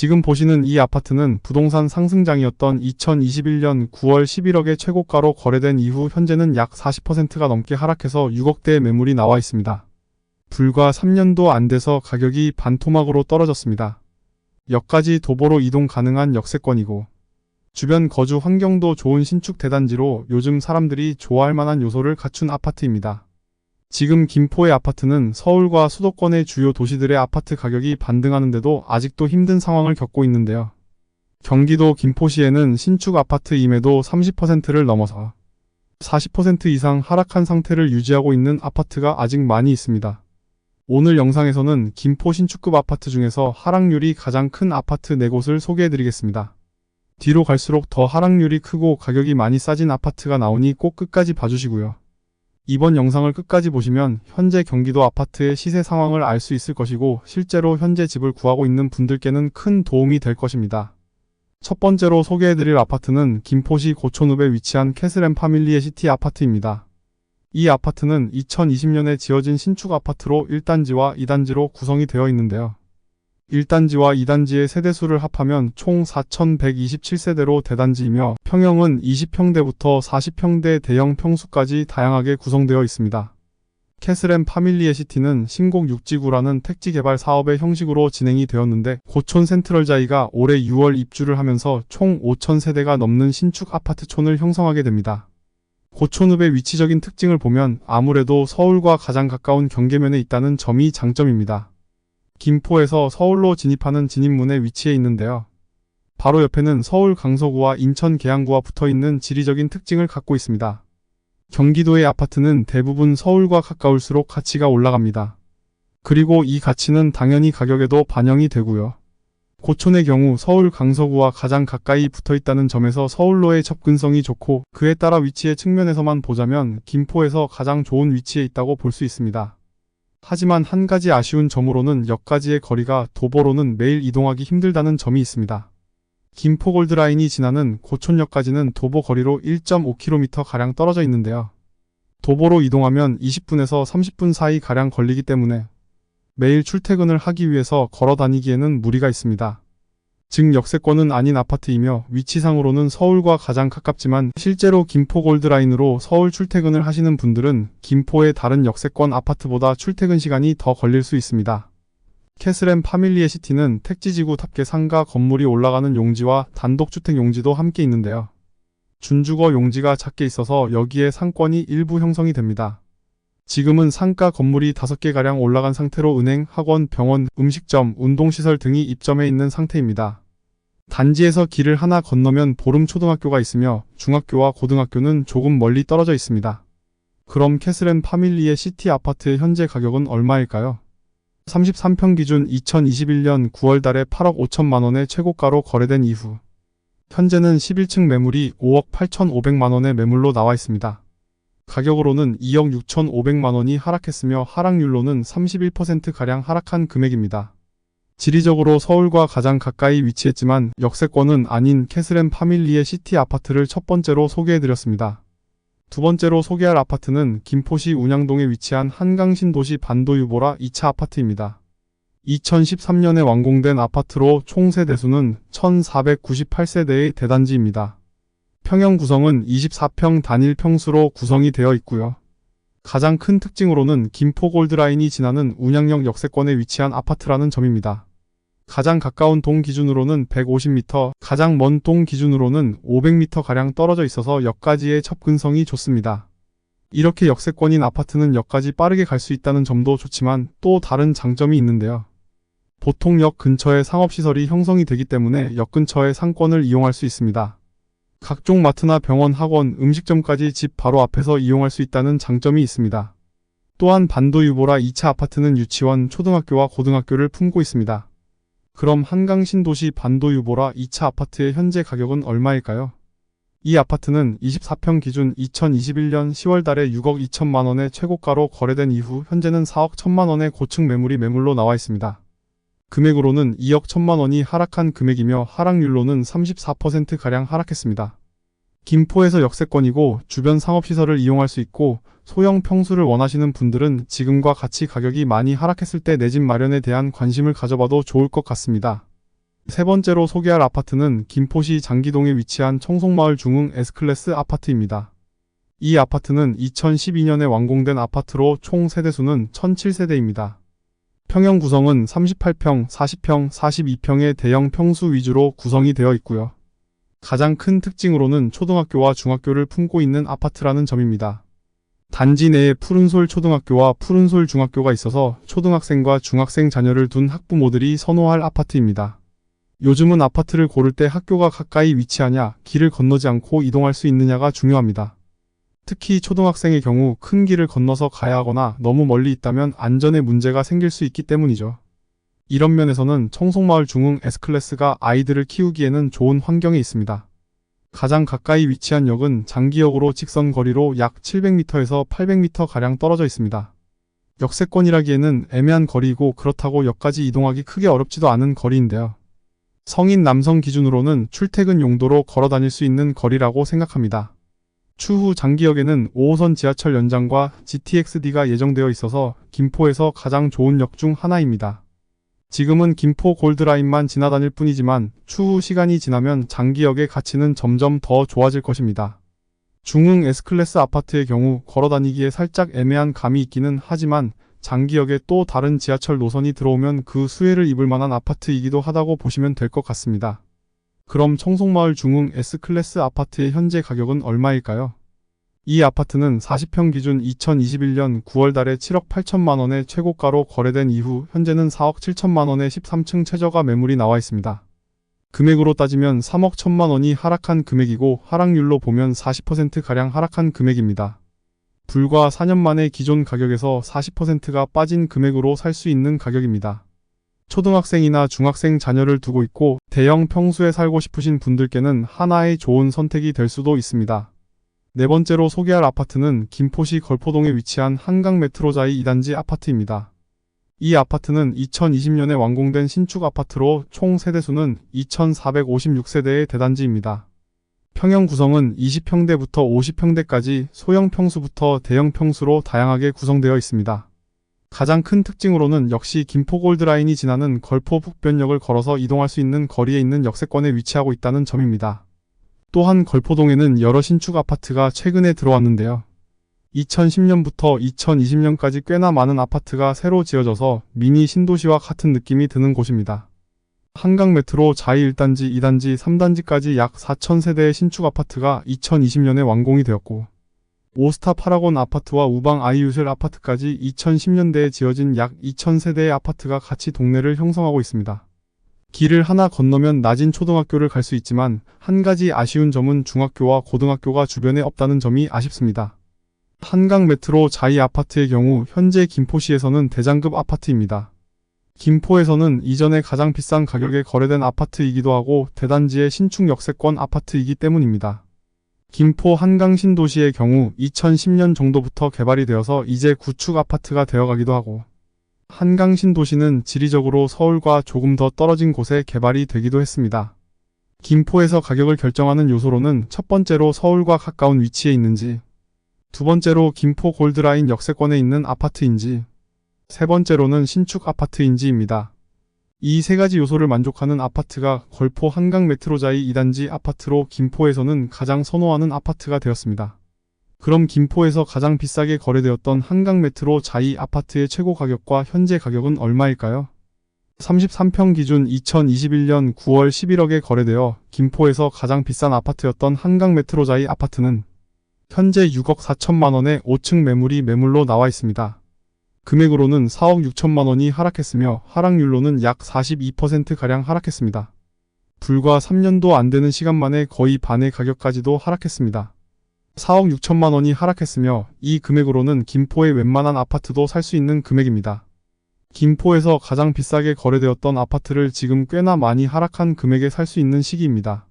지금 보시는 이 아파트는 부동산 상승장이었던 2021년 9월 11억의 최고가로 거래된 이후 현재는 약 40%가 넘게 하락해서 6억대의 매물이 나와 있습니다. 불과 3년도 안 돼서 가격이 반토막으로 떨어졌습니다. 역까지 도보로 이동 가능한 역세권이고 주변 거주 환경도 좋은 신축 대단지로 요즘 사람들이 좋아할 만한 요소를 갖춘 아파트입니다. 지금 김포의 아파트는 서울과 수도권의 주요 도시들의 아파트 가격이 반등하는데도 아직도 힘든 상황을 겪고 있는데요. 경기도 김포시에는 신축 아파트 임에도 30%를 넘어서 40% 이상 하락한 상태를 유지하고 있는 아파트가 아직 많이 있습니다. 오늘 영상에서는 김포 신축급 아파트 중에서 하락률이 가장 큰 아파트 4곳을 소개해드리겠습니다. 뒤로 갈수록 더 하락률이 크고 가격이 많이 싸진 아파트가 나오니 꼭 끝까지 봐주시고요. 이번 영상을 끝까지 보시면 현재 경기도 아파트의 시세 상황을 알 수 있을 것이고 실제로 현재 집을 구하고 있는 분들께는 큰 도움이 될 것입니다. 첫 번째로 소개해드릴 아파트는 김포시 고촌읍에 위치한 캐슬앤 파밀리의 시티 아파트입니다. 이 아파트는 2020년에 지어진 신축 아파트로 1단지와 2단지로 구성이 되어 있는데요. 1단지와 2단지의 세대수를 합하면 총 4,127세대로 대단지이며 평형은 20평대부터 40평대 대형 평수까지 다양하게 구성되어 있습니다. 캐슬앤 파밀리의 시티는 신곡 육지구라는 택지 개발 사업의 형식으로 진행이 되었는데 고촌 센트럴자이가 올해 6월 입주를 하면서 총 5,000세대가 넘는 신축 아파트촌을 형성하게 됩니다. 고촌읍의 위치적인 특징을 보면 아무래도 서울과 가장 가까운 경계면에 있다는 점이 장점입니다. 김포에서 서울로 진입하는 진입문에 위치해 있는데요. 바로 옆에는 서울 강서구와 인천 계양구와 붙어 있는 지리적인 특징을 갖고 있습니다. 경기도의 아파트는 대부분 서울과 가까울수록 가치가 올라갑니다. 그리고 이 가치는 당연히 가격에도 반영이 되고요. 고촌의 경우 서울 강서구와 가장 가까이 붙어 있다는 점에서 서울로의 접근성이 좋고 그에 따라 위치의 측면에서만 보자면 김포에서 가장 좋은 위치에 있다고 볼 수 있습니다. 하지만 한 가지 아쉬운 점으로는 역까지의 거리가 도보로는 매일 이동하기 힘들다는 점이 있습니다. 김포 골드라인이 지나는 고촌역까지는 도보 거리로 1.5km가량 떨어져 있는데요. 도보로 이동하면 20분에서 30분 사이 가량 걸리기 때문에 매일 출퇴근을 하기 위해서 걸어 다니기에는 무리가 있습니다. 즉 역세권은 아닌 아파트이며 위치상으로는 서울과 가장 가깝지만 실제로 김포 골드라인으로 서울 출퇴근을 하시는 분들은 김포의 다른 역세권 아파트보다 출퇴근 시간이 더 걸릴 수 있습니다. 캐슬앤 파밀리의 시티는 택지지구 탑계 상가 건물이 올라가는 용지와 단독주택 용지도 함께 있는데요. 준주거 용지가 작게 있어서 여기에 상권이 일부 형성이 됩니다. 지금은 상가 건물이 5개가량 올라간 상태로 은행, 학원, 병원, 음식점, 운동시설 등이 입점해 있는 상태입니다. 단지에서 길을 하나 건너면 보름 초등학교가 있으며 중학교와 고등학교는 조금 멀리 떨어져 있습니다. 그럼 캐슬앤 파밀리의 시티 아파트의 현재 가격은 얼마일까요? 33평 기준 2021년 9월 달에 8억 5천만 원의 최고가로 거래된 이후 현재는 11층 매물이 5억 8천5백만 원의 매물로 나와 있습니다. 가격으로는 2억 6천5백만 원이 하락했으며 하락률로는 31%가량 하락한 금액입니다. 지리적으로 서울과 가장 가까이 위치했지만 역세권은 아닌 캐슬앤 파밀리의 시티 아파트를 첫 번째로 소개해드렸습니다. 두 번째로 소개할 아파트는 김포시 운양동에 위치한 한강신도시 반도유보라 2차 아파트입니다. 2013년에 완공된 아파트로 총 세대수는 1498세대의 대단지입니다. 평형 구성은 24평 단일 평수로 구성이 되어 있고요. 가장 큰 특징으로는 김포 골드라인이 지나는 운양역 역세권에 위치한 아파트라는 점입니다. 가장 가까운 동 기준으로는 150m, 가장 먼 동 기준으로는 500m가량 떨어져 있어서 역까지의 접근성이 좋습니다. 이렇게 역세권인 아파트는 역까지 빠르게 갈 수 있다는 점도 좋지만 또 다른 장점이 있는데요. 보통 역 근처에 상업시설이 형성이 되기 때문에 역 근처의 상권을 이용할 수 있습니다. 각종 마트나 병원, 학원, 음식점까지 집 바로 앞에서 이용할 수 있다는 장점이 있습니다. 또한 반도 유보라 2차 아파트는 유치원, 초등학교와 고등학교를 품고 있습니다. 그럼 한강 신도시 반도 유보라 2차 아파트의 현재 가격은 얼마일까요? 이 아파트는 24평 기준 2021년 10월 달에 6억 2천만 원의 최고가로 거래된 이후 현재는 4억 1천만 원의 고층 매물이 매물로 나와 있습니다. 금액으로는 2억 1천만 원이 하락한 금액이며 하락률로는 34%가량 하락했습니다. 김포에서 역세권이고 주변 상업시설을 이용할 수 있고 소형 평수를 원하시는 분들은 지금과 같이 가격이 많이 하락했을 때 내 집 마련에 대한 관심을 가져봐도 좋을 것 같습니다. 세 번째로 소개할 아파트는 김포시 장기동에 위치한 청송마을 중흥 S클래스 아파트입니다. 이 아파트는 2012년에 완공된 아파트로 총 세대수는 1007세대입니다. 평형 구성은 38평, 40평, 42평의 대형 평수 위주로 구성이 되어 있고요. 가장 큰 특징으로는 초등학교와 중학교를 품고 있는 아파트라는 점입니다. 단지 내에 푸른솔 초등학교와 푸른솔 중학교가 있어서 초등학생과 중학생 자녀를 둔 학부모들이 선호할 아파트입니다. 요즘은 아파트를 고를 때 학교가 가까이 위치하냐, 길을 건너지 않고 이동할 수 있느냐가 중요합니다. 특히 초등학생의 경우 큰 길을 건너서 가야 하거나 너무 멀리 있다면 안전에 문제가 생길 수 있기 때문이죠. 이런 면에서는 청송마을 중흥 S클래스가 아이들을 키우기에는 좋은 환경에 있습니다. 가장 가까이 위치한 역은 장기역으로 직선 거리로 약 700m에서 800m 가량 떨어져 있습니다. 역세권이라기에는 애매한 거리이고 그렇다고 역까지 이동하기 크게 어렵지도 않은 거리인데요. 성인 남성 기준으로는 출퇴근 용도로 걸어 다닐 수 있는 거리라고 생각합니다. 추후 장기역에는 5호선 지하철 연장과 GTX-D가 예정되어 있어서 김포에서 가장 좋은 역 중 하나입니다. 지금은 김포 골드라인만 지나다닐 뿐이지만 추후 시간이 지나면 장기역의 가치는 점점 더 좋아질 것입니다. 중흥 S클래스 아파트의 경우 걸어 다니기에 살짝 애매한 감이 있기는 하지만 장기역에 또 다른 지하철 노선이 들어오면 그 수혜를 입을 만한 아파트이기도 하다고 보시면 될 것 같습니다. 그럼 청송마을 중흥 S클래스 아파트의 현재 가격은 얼마일까요? 이 아파트는 40평 기준 2021년 9월 달에 7억 8천만 원의 최고가로 거래된 이후 현재는 4억 7천만 원의 13층 최저가 매물이 나와 있습니다. 금액으로 따지면 3억 1천만 원이 하락한 금액이고 하락률로 보면 40%가량 하락한 금액입니다. 불과 4년 만에 기존 가격에서 40%가 빠진 금액으로 살 수 있는 가격입니다. 초등학생이나 중학생 자녀를 두고 있고 대형 평수에 살고 싶으신 분들께는 하나의 좋은 선택이 될 수도 있습니다. 네 번째로 소개할 아파트는 김포시 걸포동에 위치한 한강 메트로자이 2단지 아파트입니다. 이 아파트는 2020년에 완공된 신축 아파트로 총 세대수는 2,456세대의 대단지입니다. 평형 구성은 20평대부터 50평대까지 소형 평수부터 대형 평수로 다양하게 구성되어 있습니다. 가장 큰 특징으로는 역시 김포 골드라인이 지나는 걸포 북변역을 걸어서 이동할 수 있는 거리에 있는 역세권에 위치하고 있다는 점입니다. 또한 걸포동에는 여러 신축 아파트가 최근에 들어왔는데요. 2010년부터 2020년까지 꽤나 많은 아파트가 새로 지어져서 미니 신도시와 같은 느낌이 드는 곳입니다. 한강 메트로 자이 1단지, 2단지, 3단지까지 약 4,000세대의 신축 아파트가 2020년에 완공이 되었고, 오스타 파라곤 아파트와 우방 아이유슬 아파트까지 2010년대에 지어진 약 2,000세대의 아파트가 같이 동네를 형성하고 있습니다. 길을 하나 건너면 낮은 초등학교를 갈 수 있지만 한 가지 아쉬운 점은 중학교와 고등학교가 주변에 없다는 점이 아쉽습니다. 한강 메트로 자이 아파트의 경우 현재 김포시에서는 대장급 아파트입니다. 김포에서는 이전에 가장 비싼 가격에 거래된 아파트이기도 하고 대단지의 신축 역세권 아파트이기 때문입니다. 김포 한강 신도시의 경우 2010년 정도부터 개발이 되어서 이제 구축 아파트가 되어가기도 하고 한강 신도시는 지리적으로 서울과 조금 더 떨어진 곳에 개발이 되기도 했습니다. 김포에서 가격을 결정하는 요소로는 첫 번째로 서울과 가까운 위치에 있는지, 두 번째로 김포 골드라인 역세권에 있는 아파트인지, 세 번째로는 신축 아파트인지입니다. 이 세 가지 요소를 만족하는 아파트가 걸포 한강 메트로자이 2단지 아파트로 김포에서는 가장 선호하는 아파트가 되었습니다. 그럼 김포에서 가장 비싸게 거래되었던 한강 메트로 자이 아파트의 최고 가격과 현재 가격은 얼마일까요? 33평 기준 2021년 9월 11억에 거래되어 김포에서 가장 비싼 아파트였던 한강 메트로 자이 아파트는 현재 6억 4천만 원의 5층 매물이 매물로 나와 있습니다. 금액으로는 4억 6천만 원이 하락했으며 하락률로는 약 42%가량 하락했습니다. 불과 3년도 안 되는 시간 만에 거의 반의 가격까지도 하락했습니다. 4억 6천만 원이 하락했으며 이 금액으로는 김포의 웬만한 아파트도 살 수 있는 금액입니다. 김포에서 가장 비싸게 거래되었던 아파트를 지금 꽤나 많이 하락한 금액에 살 수 있는 시기입니다.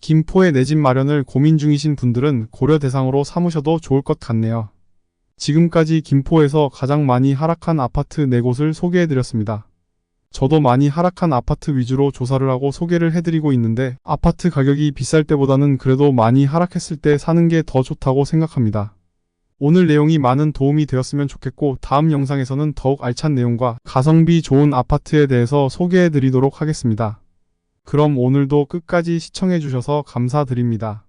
김포에 내 집 마련을 고민 중이신 분들은 고려 대상으로 삼으셔도 좋을 것 같네요. 지금까지 김포에서 가장 많이 하락한 아파트 4곳을 소개해드렸습니다. 저도 많이 하락한 아파트 위주로 조사를 하고 소개를 해드리고 있는데 아파트 가격이 비쌀 때보다는 그래도 많이 하락했을 때 사는 게 더 좋다고 생각합니다. 오늘 내용이 많은 도움이 되었으면 좋겠고 다음 영상에서는 더욱 알찬 내용과 가성비 좋은 아파트에 대해서 소개해 드리도록 하겠습니다. 그럼 오늘도 끝까지 시청해 주셔서 감사드립니다.